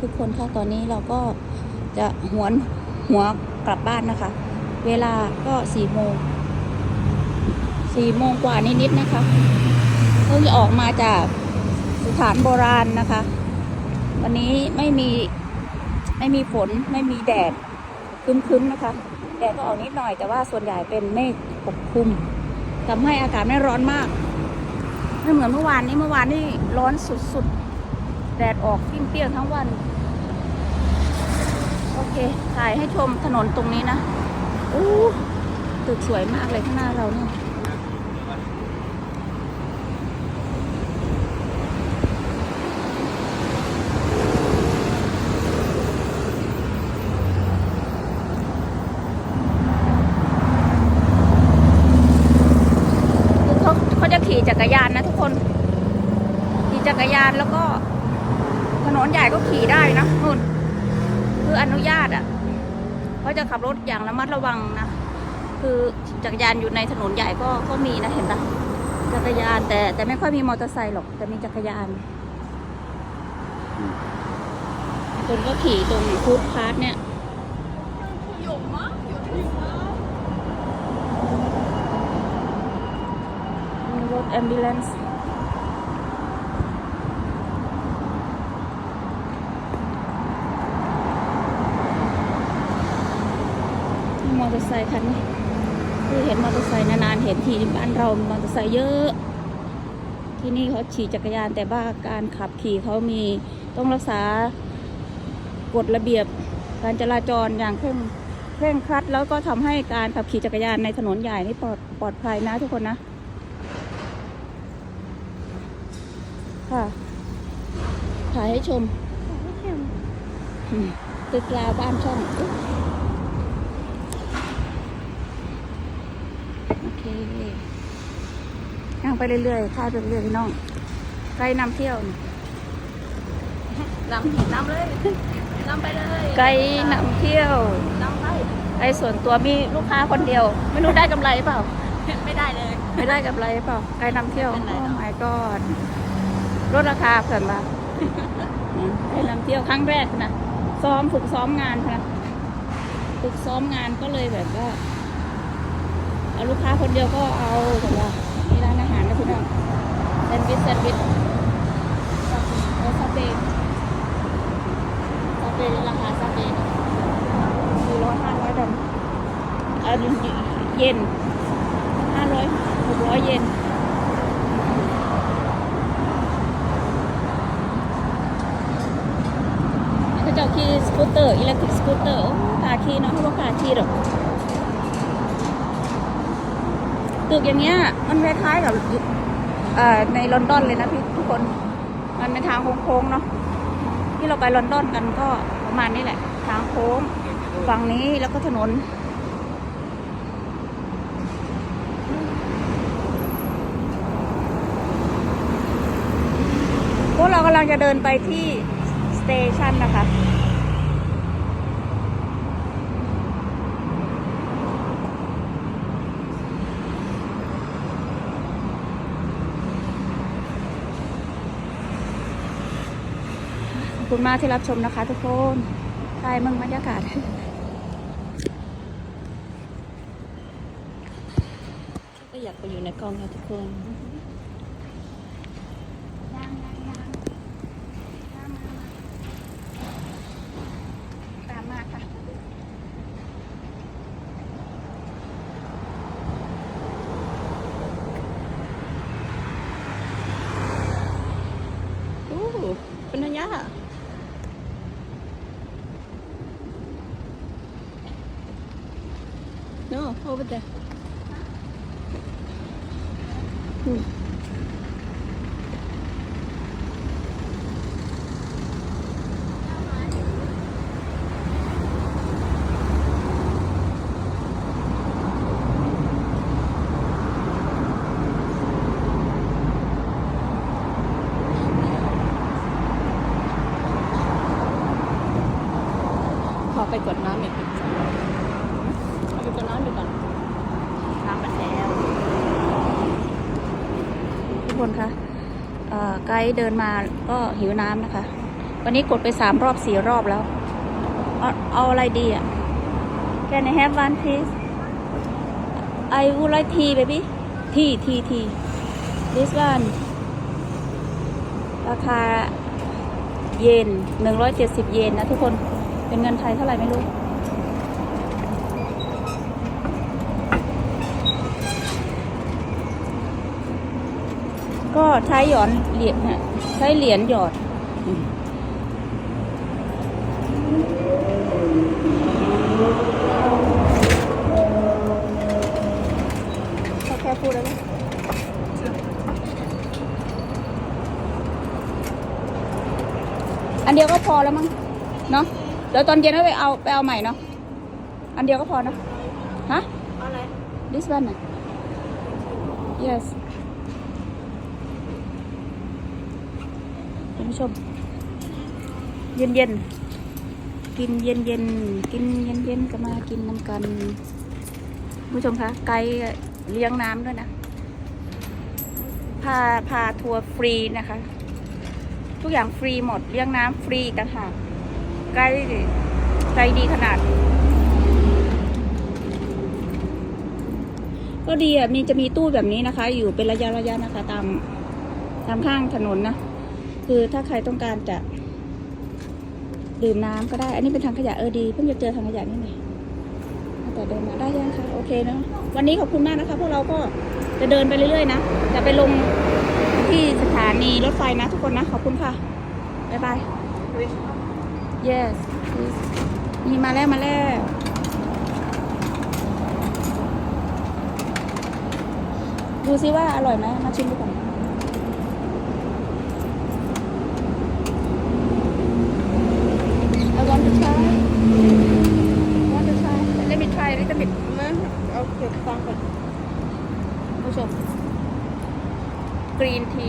ทุกคนค่ะตอนนี้เราก็จะหวนหัวกลับบ้านนะคะ เวลาก็สี่โมงสี่โมงกว่านิดๆนะคะเพิ่งจะออกมาจากสถานโบราณนะคะ วันนี้ไม่มีไม่มีฝนไม่มีแดดคึ้มๆนะคะ แดดก็ออกนิดหน่อยแต่ว่าส่วนใหญ่เป็นเมฆปกคลุมทำให้อากาศไม่ร้อนมากไม่เหมือนเมื่อวานนี้เมื่อวานนี่ร้อนสุดๆ แดดออกเปรี้ยงทั้งวัน โอเค ถ่ายให้ชมถนนตรงนี้นะอู้ตึกสวยมากเลยข้างหน้าเราเนี่ยเขาจะขี่จักรยานนะทุกคน ขี่จักรยานแล้วก็ ถนนใหญ่ก็ขี่ได้นะนู่น คืออนุญาตอะเขาจะขับรถอย่างระมัดระวังนะ คือจักรยานอยู่ในถนนใหญ่ก็ก็มีนะเห็นปะจักรยานแต่แต่ไม่ค่อยมีมอเตอร์ไซค์หรอก แต่มีจักรยาน คนก็ขี่ตรงฟูดพาร์ทเนี่ยรถแอมบูเลนซ์มอเตอร์ ไซค์คันนี้คือเห็นมอเตอร์ไซค์นานๆเห็นทีบ้านเรามอเตอร์ไซค์เยอะ ที่นี่เขาขี่จักรยานแต่ว่าการขับขี่เขามีต้องรักษากฎระเบียบการจราจรอย่างเคร่งเคร่งครัด แล้วก็ทำให้การขับขี่จักรยานในถนนใหญ่นี่ปลอดปลอดภัยนะทุกคนนะ ค่ะถ่ายให้ชมอืมตึกลาวบ้านช่อง ยโอเคนั่งไปเรื่อยๆถ่ายไปเรื่อยๆพี่น้องใกล้นำเที่ยวนี่นำนำเลยน้ำไปเลยไกด์นำเที่ยวน้ำไปไกด์ส่วนตัวมีลูกค้าคนเดียว ไม่รู้ได้กำไรเปล่า ไม่ได้เลย ไม่ได้กำไรเปล่าไกด์นำเที่ยวเป็นไรโอ้เนอะ my god ลดราคาเพิ่มมาไกด์นำเที่ยวครั้งแรกนะซ้อมฝึกซ้อมงานค่ะฝึกซ้อมงานก็เลยแบบว่า เอาลูกค้าคนเดียวก็เอาแบบว่ามีร้านอาหารนะพี่น้องแซนด์วิชแซนด์วิชแล้วซาเต้ซาเต้ราคาซาเต้สี่ร้อยห้าร้อยดอลเอันเยนห้าร้อยหกร้อยเยนเขาจะเอาขี่สกูตเตอร์อิเล็กทริกสกูตเตอร์กล้าขี่เนาะเขาบอกกล้าขี่หรอก ตึกอย่างเงี้ยมันคล้ายๆกับในลอนดอนเลยนะพี่ทุกคน มันเป็นทางโค้งๆเนาะที่เราไปลอนดอนกันก็ประมาณนี้แหละ ทางโค้งฝั่งนี้แล้วก็ถนนพวกเรากำลังจะเดินไปที่สเตชันนะคะ คุณมากที่รับชมนะคะทุกคนถ่ายมึงบรรยากาศก็อยากไปอยู่ในกองค่ะทุกคนตามมาค่ะโอ้เป็นระยะ over there. คนคะไกด์เดินมาก็หิวน้ำนะคะ วันนี้กดไปสามรอบสี่รอบแล้วเอาเอาอะไรดีอะ Can I have one please I would like tea baby tea tea tea this one ราคาเยนหนึ่งร้อยเจ็ดสิบเยนนะทุกคน เป็นเงินไทยเท่าไหร่ไม่รู้ ก็ใช้หยอนเหรียญฮะใช้เหรียญหยอดอืมเขาแค่พูดแล้วนะอันเดียวก็พอแล้วมั้งเนาะเดี๋ยวตอนเย็นก็ไปเอาไปเอาใหม่เนาะอันเดียวก็พอเนอะฮะอะไร this one น่ะ yes คุณ ผู้ชม เย็นเย็นกินเย็นเย็นกินเย็นเย็นก็มากินน้ำกันคุณผู้ชมคะไกด์เลี้ยงน้ำด้วยนะ พาพาทัวร์ฟรีนะคะ ทุกอย่างฟรีหมดเลี้ยงน้ำฟรีกันค่ะไกด์ใจดีขนาด ก็ดีอะมีจะมีตู้แบบนี้นะคะ อยู่เป็นระยะระยะนะคะ ตามตามข้างถนนนะ คือถ้าใครต้องการจะดื่มน้ำก็ได้ อันนี้เป็นทางขยะเออดี เพิ่งจะเจอทางขยะนี่ไงแต่เดินมาได้ยังคะโอเคเนาะวันนี้ขอบคุณมากนะคะ พวกเราก็จะเดินไปเรื่อยๆนะจะไปลงที่สถานีรถไฟนะทุกคนนะ ขอบคุณค่ะบ๊ายบาย yes please นี่มาแล้วมาแล้วดูซิว่าอร่อยไหมมาชิมดูก่อน ผ็ดมากเอาเก็บฟังก่อนผู้ชมกรีนที